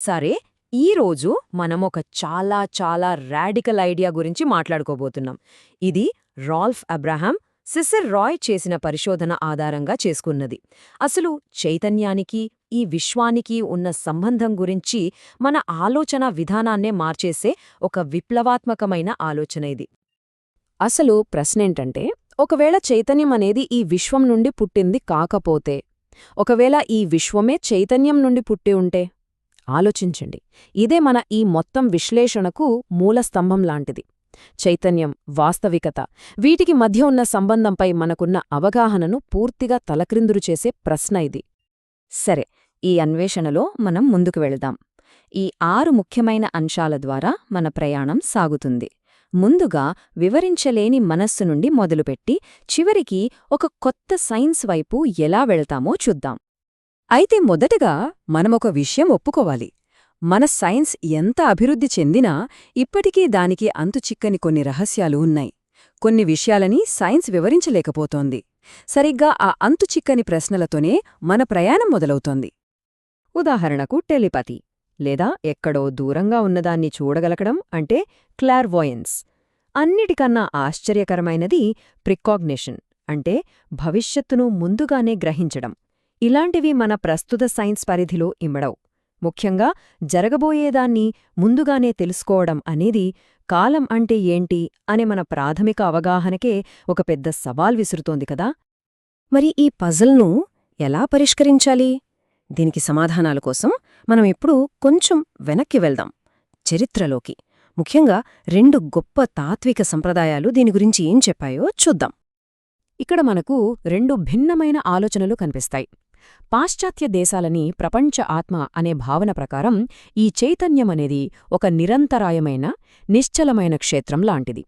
సరే ఈరోజు మనం ఒక చాలా చాలా రాడికల్ ఐడియా గురించి మాట్లాడుకోబోతున్నాం. ఇది రాల్ఫ్ అబ్రహాం సిసర్ రాయ్ చేసిన పరిశోధన ఆధారంగా చేసుకున్నది. అసలు చైతన్యానికి ఈ విశ్వానికి ఉన్న సంబంధం గురించి మన ఆలోచన విధానాన్నే మార్చేసే ఒక విప్లవాత్మకమైన ఆలోచన ఇది. అసలు ప్రశ్నేంటంటే ఒకవేళ చైతన్యం అనేది ఈ విశ్వం నుండి పుట్టింది కాకపోతే ఒకవేళ ఈ విశ్వమే చైతన్యం నుండి పుట్టి ఉంటే ఆలోచించండి. ఇదే మన ఈ మొత్తం విశ్లేషణకు మూలస్తంభం లాంటిది. చైతన్యం వాస్తవికత వీటికి మధ్య ఉన్న సంబంధంపై మనకున్న అవగాహనను పూర్తిగా తలక్రిందురు చేసే ప్రశ్న ఇది. సరే ఈ అన్వేషణలో మనం ముందుకు వెళదాం. ఈ ఆరు ముఖ్యమైన అంశాల ద్వారా మన ప్రయాణం సాగుతుంది. ముందుగా వివరించలేని మనస్సు నుండి మొదలుపెట్టి చివరికి ఒక కొత్త సైన్స్ వైపు ఎలా వెళ్తామో చూద్దాం. అయితే మొదటగా మనమొక విషయం ఒప్పుకోవాలి. మన సైన్స్ ఎంత అభివృద్ధి చెందినా ఇప్పటికీ దానికి అంతుచిక్కని కొన్ని రహస్యాలు ఉన్నాయి. కొన్ని విషయాలని సైన్స్ వివరించలేకపోతోంది. సరిగ్గా ఆ అంతుచిక్కని ప్రశ్నలతోనే మన ప్రయాణం మొదలవుతోంది. ఉదాహరణకు టెలిపతి లేదా ఎక్కడో దూరంగా ఉన్నదాన్ని చూడగలగడం అంటే క్లార్వాయన్స్. అన్నిటికన్నా ఆశ్చర్యకరమైనది ప్రికాగ్నిషన్ అంటే భవిష్యత్తును ముందుగానే గ్రహించడం. ఇలాంటివి మన ప్రస్తుత సైన్స్ పరిధిలో ఇమ్మడవు. ముఖ్యంగా జరగబోయేదాన్ని ముందుగానే తెలుసుకోవడం అనేది కాలం అంటే ఏంటి అనే మన ప్రాథమిక అవగాహనకే ఒక పెద్ద సవాల్ విసురుతోంది కదా? మరి ఈ పజల్ను ఎలా పరిష్కరించాలి? దీనికి సమాధానాల కోసం మనం ఇప్పుడు కొంచెం వెనక్కి వెళ్దాం. చరిత్రలోకి. ముఖ్యంగా రెండు గొప్ప తాత్విక సంప్రదాయాలు దీని గురించి ఏం చెప్పాయో చూద్దాం. ఇక్కడ మనకు రెండు భిన్నమైన ఆలోచనలు కనిపిస్తాయి. పాశ్చాత్య దేశాలని ప్రపంచ ఆత్మ అనే భావన ప్రకారం ఈ చైతన్యమనేది ఒక నిరంతరాయమైన నిశ్చలమైన క్షేత్రం లాంటిది.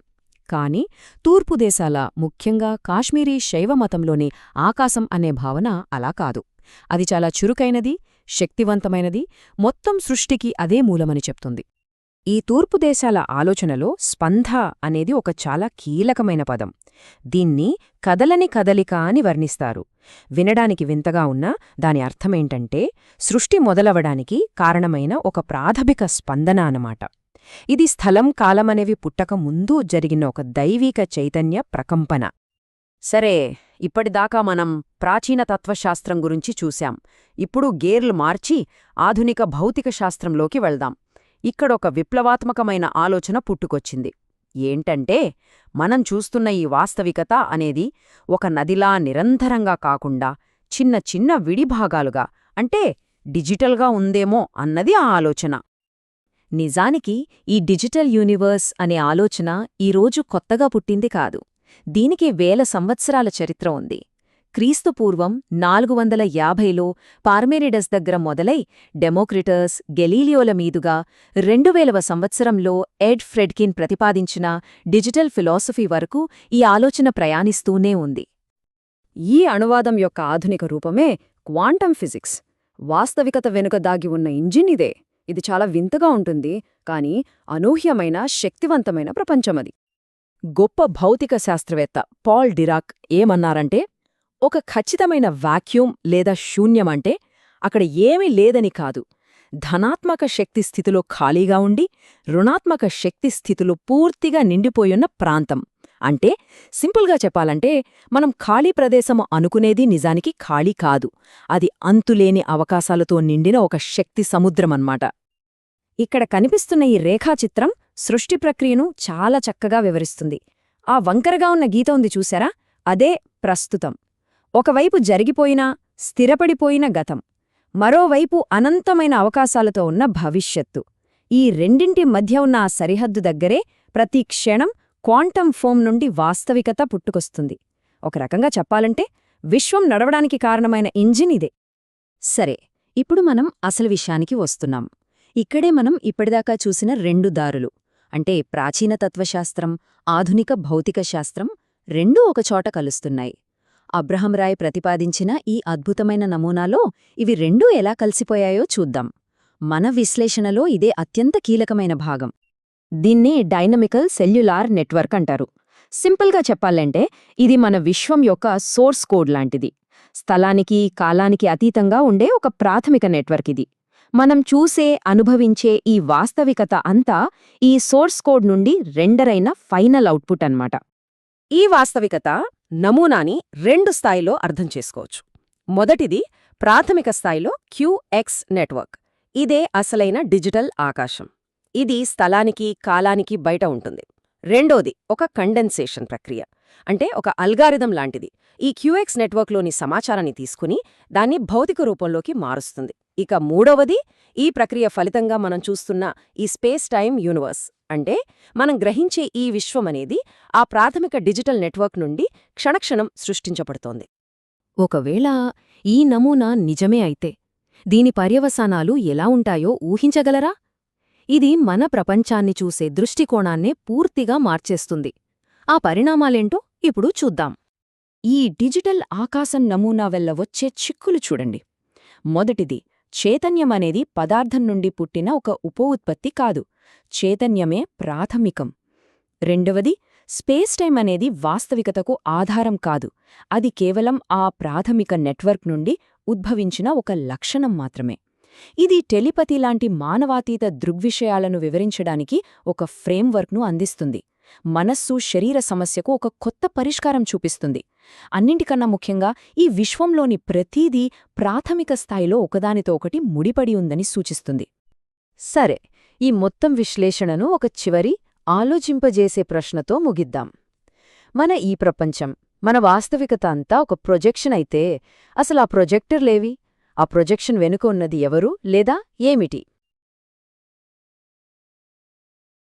కాని తూర్పు దేశాల ముఖ్యంగా కాశ్మీరీ శైవమతంలోని ఆకాశం అనే భావన అలా కాదు. అది చాలా చురుకైనది శక్తివంతమైనది మొత్తం సృష్టికి అదే మూలమని చెప్తుంది. ఈ తూర్పు దేశాల ఆలోచనలో స్పంధ అనేది ఒక చాలా కీలకమైన పదం. దీన్ని కదలని కదలిక అని వర్ణిస్తారు. వినడానికి వింతగా ఉన్నా దాని అర్థమేంటంటే సృష్టి మొదలవడానికి కారణమైన ఒక ప్రాథమిక స్పందన అన్నమాట. ఇది స్థలం కాలమనేవి పుట్టక ముందు జరిగిన ఒక దైవిక చైతన్య ప్రకంపన. సరే ఇప్పటిదాకా మనం ప్రాచీన తత్వశాస్త్రం గురించి చూశాం. ఇప్పుడు గేర్లు మార్చి ఆధునిక భౌతిక శాస్త్రంలోకి వెళ్దాం. ఇక్కడొక విప్లవాత్మకమైన ఆలోచన పుట్టుకొచ్చింది. ఏంటంటే మనం చూస్తున్న ఈ వాస్తవికత అనేది ఒక నదిలా నిరంతరంగా కాకుండా చిన్న చిన్న విడిభాగాలుగా అంటే డిజిటల్గా ఉందేమో అన్నది ఆ ఆలోచన. నిజానికి ఈ డిజిటల్ యూనివర్స్ అనే ఆలోచన ఈరోజు కొత్తగా పుట్టింది కాదు. దీనికి వేల సంవత్సరాల చరిత్ర ఉంది. క్రీస్తుపూర్వం నాలుగు వందల యాభైలో పార్మెరిడస్ దగ్గర మొదలై డెమోక్రిటస్ గెలీలియోల మీదుగా రెండువేలవ సంవత్సరంలో ఎడ్ ఫ్రెడ్కిన్ ప్రతిపాదించిన డిజిటల్ ఫిలాసఫీ వరకు ఈ ఆలోచన ప్రయాణిస్తూనే ఉంది. ఈ అనువాదం యొక్క ఆధునిక రూపమే క్వాంటం ఫిజిక్స్. వాస్తవికత వెనుక దాగి ఉన్న ఇంజిన్ ఇదే. ఇది చాలా వింతగా ఉంటుంది కాని అనూహ్యమైన శక్తివంతమైన ప్రపంచమది. గొప్ప భౌతిక శాస్త్రవేత్త పాల్ డిరాక్ ఏమన్నారంటే ఒక ఖచ్చితమైన వాక్యూమ్ లేదా శూన్యమంటే అక్కడ ఏమీ లేదని కాదు. ధనాత్మక శక్తి స్థితిలో ఖాళీగా ఉండి రుణాత్మక శక్తి స్థితిలో పూర్తిగా నిండిపోయున్న ప్రాంతం. అంటే సింపుల్గా చెప్పాలంటే మనం ఖాళీ ప్రదేశము అనుకునేది నిజానికి ఖాళీ కాదు. అది అంతులేని అవకాశాలతో నిండిన ఒక శక్తి సముద్రమన్మాట ఇక్కడ కనిపిస్తున్న ఈ రేఖాచిత్రం సృష్టి ప్రక్రియను చాలా చక్కగా వివరిస్తుంది. ఆ వంకరగా ఉన్న గీత ఉంది చూసారా? అదే ప్రస్తుతం. ఒకవైపు జరిగిపోయిన స్థిరపడిపోయిన గతం మరోవైపు అనంతమైన అవకాశాలతో ఉన్న భవిష్యత్తు. ఈ రెండింటి మధ్య ఉన్న ఆ సరిహద్దు దగ్గరే ప్రతి క్షణం క్వాంటం ఫోమ్ నుండి వాస్తవికత పుట్టుకొస్తుంది. ఒక రకంగా చెప్పాలంటే విశ్వం నడవడానికి కారణమైన ఇంజిన్ ఇదే. సరే ఇప్పుడు మనం అసలు విషయానికి వస్తున్నాం. ఇక్కడే మనం ఇప్పటిదాకా చూసిన రెండు దారులు అంటే ప్రాచీన తత్వశాస్త్రం ఆధునిక భౌతిక శాస్త్రం రెండూ ఒకచోట కలుస్తున్నాయి. అబ్రహం రాయ్ ప్రతిపాదించిన ఈ అద్భుతమైన నమూనాలో ఇవి రెండూ ఎలా కలిసిపోయాయో చూద్దాం. మన విశ్లేషణలో ఇదే అత్యంత కీలకమైన భాగం. దీన్ని డైనమికల్ సెల్యులార్ నెట్వర్క్ అంటారు. సింపుల్గా చెప్పాలంటే ఇది మన విశ్వం యొక్క సోర్స్ కోడ్ లాంటిది. స్థలానికి కాలానికి అతీతంగా ఉండే ఒక ప్రాథమిక నెట్వర్క్ ఇది. మనం చూసే అనుభవించే ఈ వాస్తవికత అంతా ఈ సోర్స్ కోడ్ నుండి రెండరైన ఫైనల్ అవుట్పుట్ అన్నమాట. ఈ వాస్తవికత నమూనాని రెండు స్థాయిలో అర్థం చేసుకోవచ్చు. మొదటిది ప్రాథమిక స్థాయిలో క్యూఎక్స్ నెట్వర్క్. ఇదే అసలైన డిజిటల్ ఆకాశం. ఇది స్థలానికి కాలానికి బయట ఉంటుంది. రెండోది ఒక కండెన్సేషన్ ప్రక్రియ. అంటే ఒక అల్గారిథం లాంటిది. ఈ క్యూఎక్స్ నెట్వర్క్లోని సమాచారాన్ని తీసుకుని దాన్ని భౌతిక రూపంలోకి మారుస్తుంది. ఇక మూడవది ఈ ప్రక్రియ ఫలితంగా మనం చూస్తున్న ఈ స్పేస్ టైం యూనివర్స్. అంటే మనం గ్రహించే ఈ విశ్వమనేది ఆ ప్రాథమిక డిజిటల్ నెట్వర్క్ నుండి క్షణక్షణం సృష్టించబడుతోంది. ఒకవేళ ఈ నమూనా నిజమే అయితే దీని పర్యవసానాలు ఎలా ఉంటాయో ఊహించగలరా? ఇది మన ప్రపంచాన్ని చూసే దృష్టికోణాన్నే పూర్తిగా మార్చేస్తుంది. ఆ పరిణామాలేంటో ఇప్పుడు చూద్దాం. ఈ డిజిటల్ ఆకాశం నమూనా వెల్ల వచ్చే చిక్కులు చూడండి. మొదటిది చైతన్యమనేది పదార్థం నుండి పుట్టిన ఒక ఉప ఉత్పత్తి కాదు. చైతన్యమే ప్రాథమికం. రెండవది స్పేస్ టైం అనేది వాస్తవికతకు ఆధారం కాదు. అది కేవలం ఆ ప్రాథమిక నెట్వర్క్ నుండి ఉద్భవించిన ఒక లక్షణం మాత్రమే. ఇది టెలిపతి లాంటి మానవాతీత దృగ్విషయాలను వివరించడానికి ఒక ఫ్రేమ్వర్క్ను అందిస్తుంది. మనస్సు శరీర సమస్యకు ఒక కొత్త పరిష్కారం చూపిస్తుంది. అన్నింటికన్నా ముఖ్యంగా ఈ విశ్వంలోని ప్రతీదీ ప్రాథమిక స్థాయిలో ఒకదానితో ఒకటి ముడిపడి ఉందని సూచిస్తుంది. సరే ఈ మొత్తం విశ్లేషణను ఒక చివరి ఆలోచింపజేసే ప్రశ్నతో ముగిద్దాం. మన ఈ ప్రపంచం మన వాస్తవికత అంతా ఒక ప్రొజెక్షన్ అయితే అసలు ఆ ప్రొజెక్టర్లేవి? ఆ ప్రొజెక్షన్ వెనుక ఉన్నది ఎవరు లేదా ఏమిటి?